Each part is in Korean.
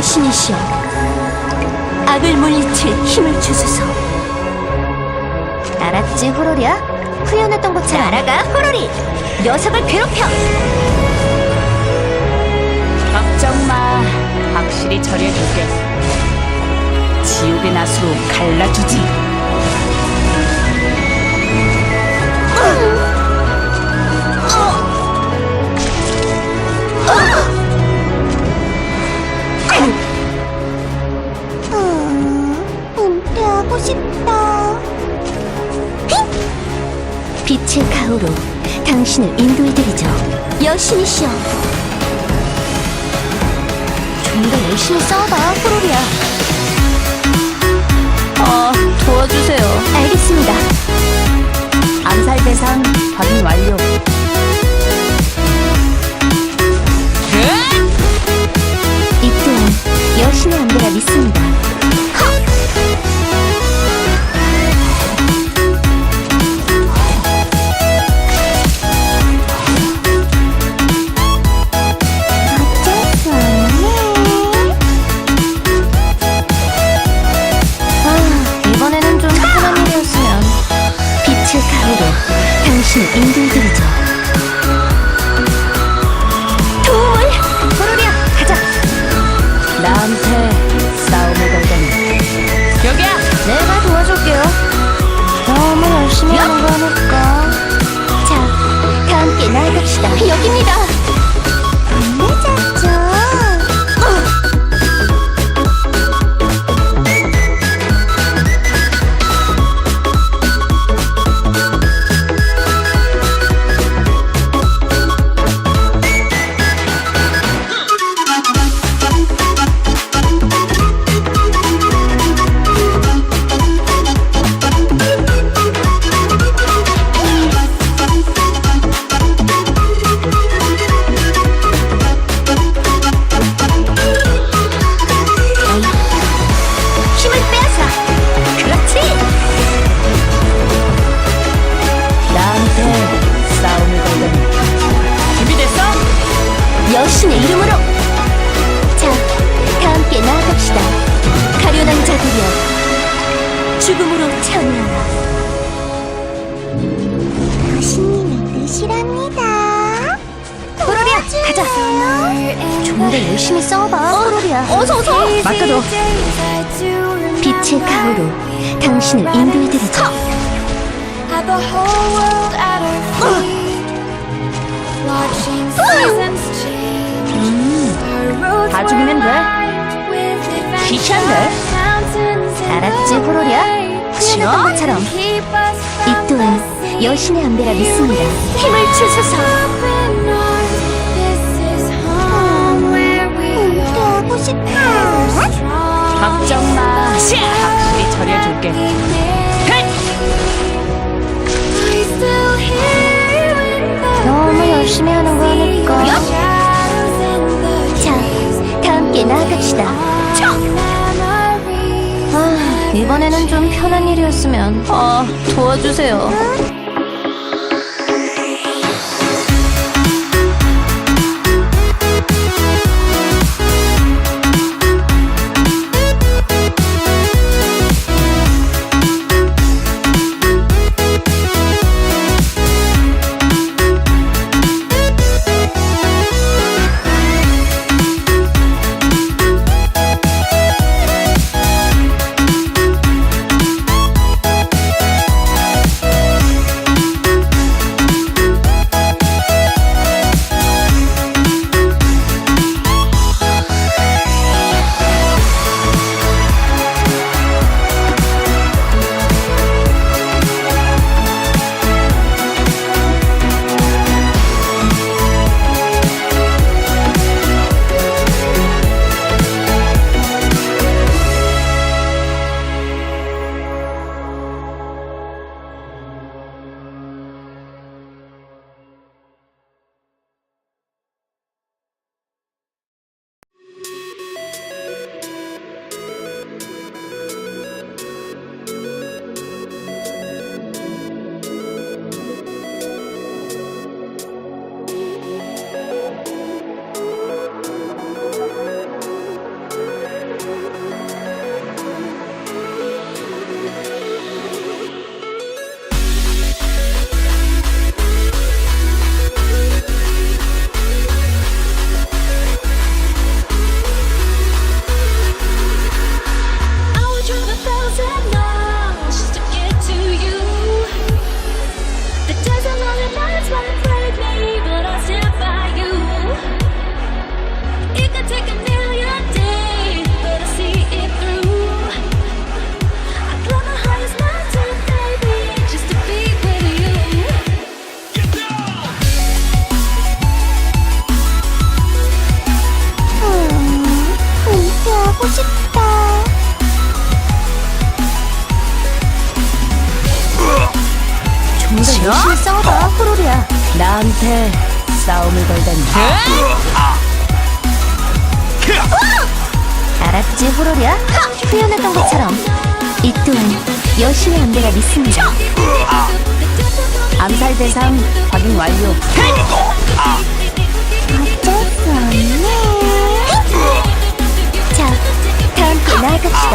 여신이시여 악을 물리칠 힘을 주소서 알았지 호로리야? 훈련했던 것처럼 알아가 호로리 녀석을 괴롭혀 걱정 마. 확실히 처리해줄게. 지옥의 낫으로 갈라주지. 은퇴하 빛의 가호로 당신을 인도해드리죠 여신이시여 좀 더 열심히 싸워봐 호로리야 어, 도와주세요. 알겠습니다 암살 대상 확인 완료. 이 또한 여신의 안배라 믿습니다. 좀더 열심히 싸워봐, 호로리야. 어서 어서. 맡겨둬. 빛의 가호로 당신을 인도해드리죠. Roads 다 죽이면 돼. in 알았지, 호로리야? 훈련했던 것처럼 이 또한 여신의 안배라 믿습니다. 힘을 주소서. Strong. 걱정 마. when the 너무 열심히 하는 거니까. 자, 다 함께 나아갑시다. 아, 이번에는 좀 편한 일이었으면. 어, 도와주세요. 나한테 싸움을 걸다니. 알았지, 호로리야? 표현했던 것처럼 이 또한 여신의 안대가 믿습니다. 암살 대상 확인 완료. 어쩔 수 없네. 자, 다 함께 나아갑시다.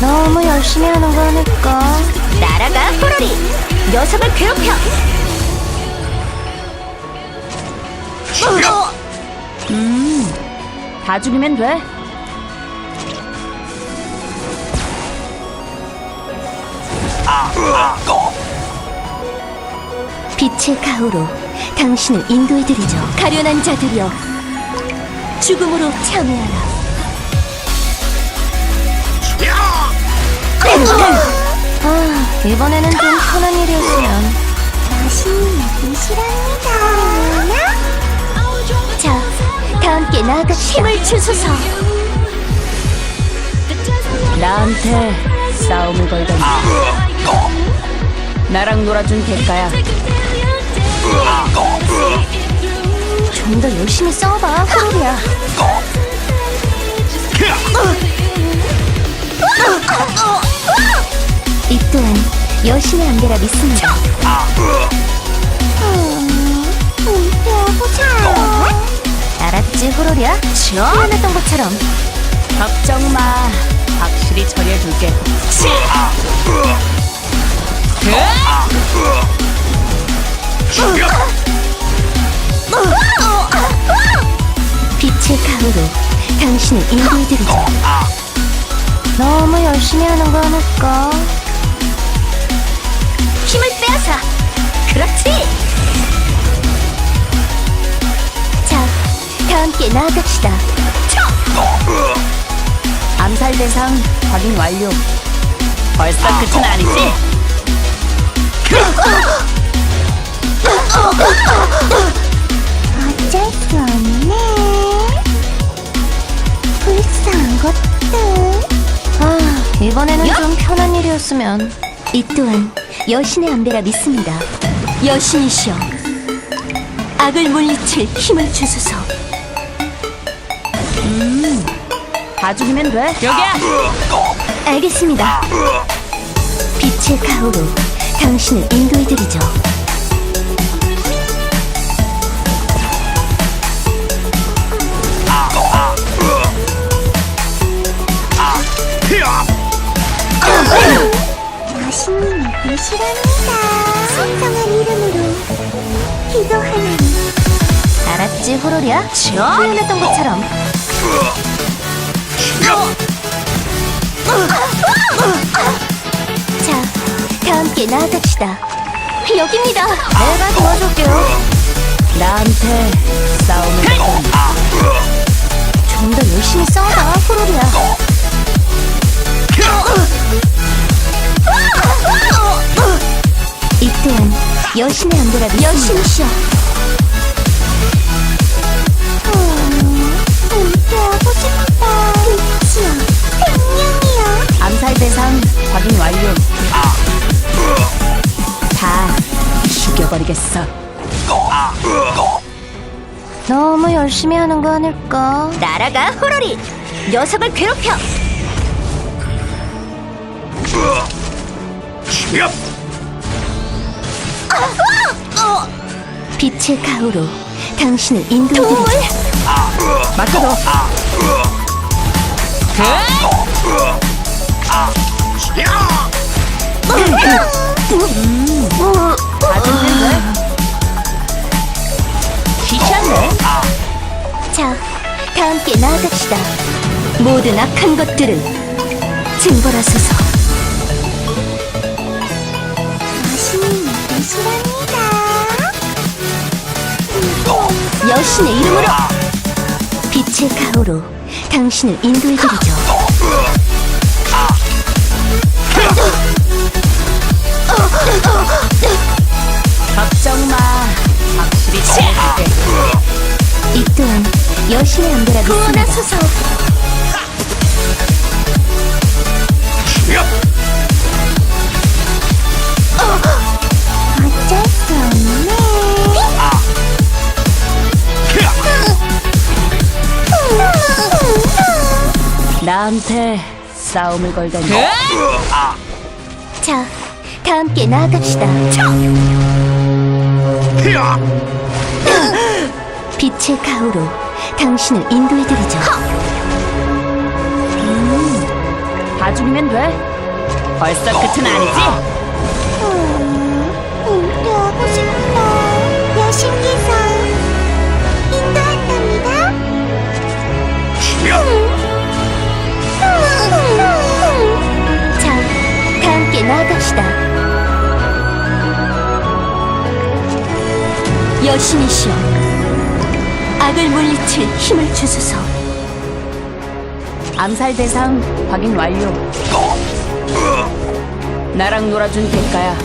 너무 열심히 하는 거니까. 날아가, 호로리! 녀석을 괴롭혀! 다 죽이면 돼. 빛의 가호로 당신을 인도해드리죠. 가련한 자들이여, 죽음으로 참여하라. 아, 이번에는 좀 편한 일이었으면. 맛있는 음식이랍니다. 함께 나아갑시다. 힘을 주소서. 나한테 싸움을 걸다니. 나랑 놀아준 대가야. 좀 더 열심히 싸워봐, 호로리야. 이 또한 여신의 안대라 믿습니다. 호로리야? 표현했던 것처럼 걱정 마. 확실히 처리해줄게. 빛의 가호로 당신을 인도해드리죠. 너무 열심히 하는 거니까. 힘을 빼앗아. 그렇지. 다 함께 나아갑시다. 암살 대상 확인 완료. 벌써 끝은 아니지? 어쩔 수 없네. 불쌍한 것들. 아, 이번에는 좀 편한 일이었으면. 이 또한 여신의 안배라 믿습니다. 여신이시여, 악을 물리칠 힘을 주소서. 다 죽이면 돼. 여기야. 알겠습니다. 빛의 가호로 당신을 인도해드리죠. 음식이랍니다. 신성한 이름으로 기도하는 알았지, 호로리야? 표현했던 것처럼 자, 다 함께 나아갑시다. 여기입니다. 내가 도와줄게요. 나한테 싸움을 걸다니. 좀더 열심히 싸워봐, 호로리야. 이 또한 여신의 안배라 여신이시여. 암살 대상 확인 완료. 다 죽여버리겠어. 너무 열심히 하는 거 아닐까? 날아가, 호로리! 녀석을 괴롭혀! 빛의 가호로 당신을 인도해드리죠. 돼. 귀찮네. 자, 다 함께 나아갑시다. 모든 악한 것들을 징벌하소서. 여신의 이름으로 빛의 가호로 당신을 인도해드리죠. 걱정 마. 확실히. 이 또한 여신의 안배라 구원하소서. 나한테 싸움을 걸다니. 자, 다 함께 나아갑시다. 빛의 가호로 당신을 인도해드리죠. 봐주기면 돼. 벌써 끝은 아니지? 싶다. 여신께서 인도한답니다. 여신이시여, 악을 물리칠 힘을 주소서. 암살 대상 확인 완료. 나랑 놀아준 대가야.